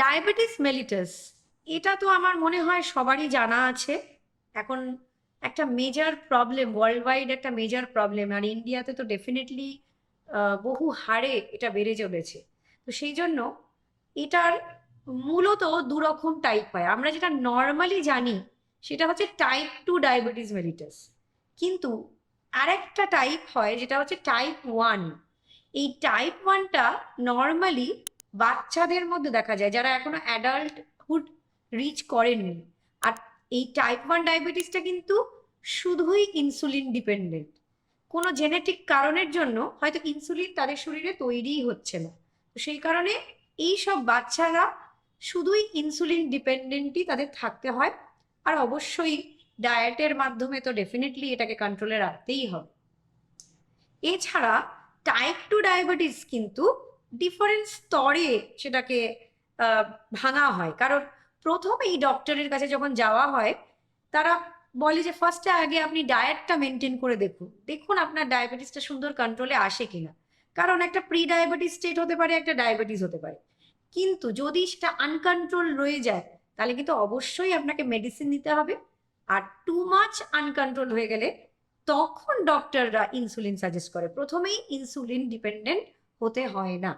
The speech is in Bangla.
ডায়াবেটিস মেলিটাস এটা তো আমার মনে হয় সবারই জানা আছে। এখন একটা মেজর প্রবলেম ওয়ার্ল্ড ওয়াইড একটা মেজর প্রবলেম আর ইন্ডিয়াতে তো ডেফিনেটলি বহু হারে এটা বেড়ে চলেছে। তো সেই জন্য এটার মূলত দুরকম টাইপ হয়। আমরা যেটা নর্মালি জানি, সেটা হচ্ছে টাইপ টু ডায়াবেটিস মেলিটাস কিন্তু আরেকটা টাইপ হয়, যেটা হচ্ছে টাইপ ওয়ান এই টাইপ ওয়ানটা নর্মালি বাচ্চাদের মধ্যে দেখা যায়, যারা এখনও অ্যাডাল্টহুড রিচ করেননি। আর এই টাইপ ওয়ান ডায়াবেটিসটা কিন্তু শুধুই ইনসুলিন ডিপেন্ডেন্ট কোনো জেনেটিক কারণের জন্য হয়তো ইনসুলিন তাদের শরীরে তৈরিই হচ্ছে না। তো সেই কারণে এই সব বাচ্চারা শুধুই ইনসুলিন ডিপেন্ডেন্টই তাদের থাকতে হয়। আর অবশ্যই ডায়েটের মাধ্যমে তো ডেফিনেটলি এটাকে কন্ট্রোলে রাখতেই হবে। এছাড়া টাইপ টু ডায়াবেটিস কিন্তু ডিফারেন্ট স্তরে সেটাকে ভাঙা হয়। কারণ প্রথমেই ডক্টরের কাছে যখন যাওয়া হয়, তারা বলে যে ফার্স্টে আগে আপনি ডায়েটটা মেনটেন করে দেখুন। দেখুন আপনার ডায়াবেটিসটা সুন্দর কন্ট্রোলে আসে কিনা। কারণ একটা প্রি ডায়াবেটিস স্টেট হতে পারে, একটা ডায়াবেটিস হতে পারে। কিন্তু যদি সেটা আনকন্ট্রোল রয়ে যায়, তাহলে কিন্তু অবশ্যই আপনাকে মেডিসিন নিতে হবে। আর টু মাচ আনকন্ট্রোল হয়ে গেলে তখন ডক্টররা ইনসুলিন সাজেস্ট করে। প্রথমেই ইনসুলিন ডিপেন্ডেন্ট হতে হয় না।